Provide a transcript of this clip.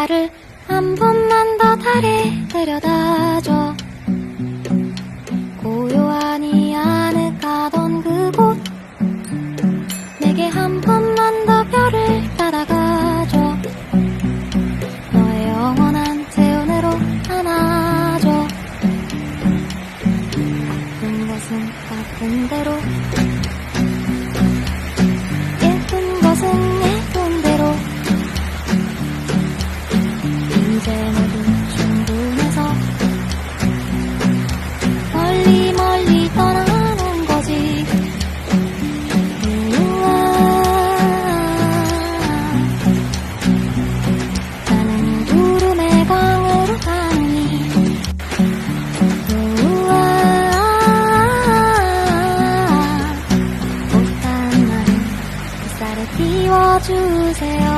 나를 한 번만 더 달리 데려다줘. 고요하니 아늑하던 그곳. 내게 한 번만 더 별을 따라가줘. 너의 영원한 재운으로 안아줘. 아픈 것은 아픈 대로 띄워주세요.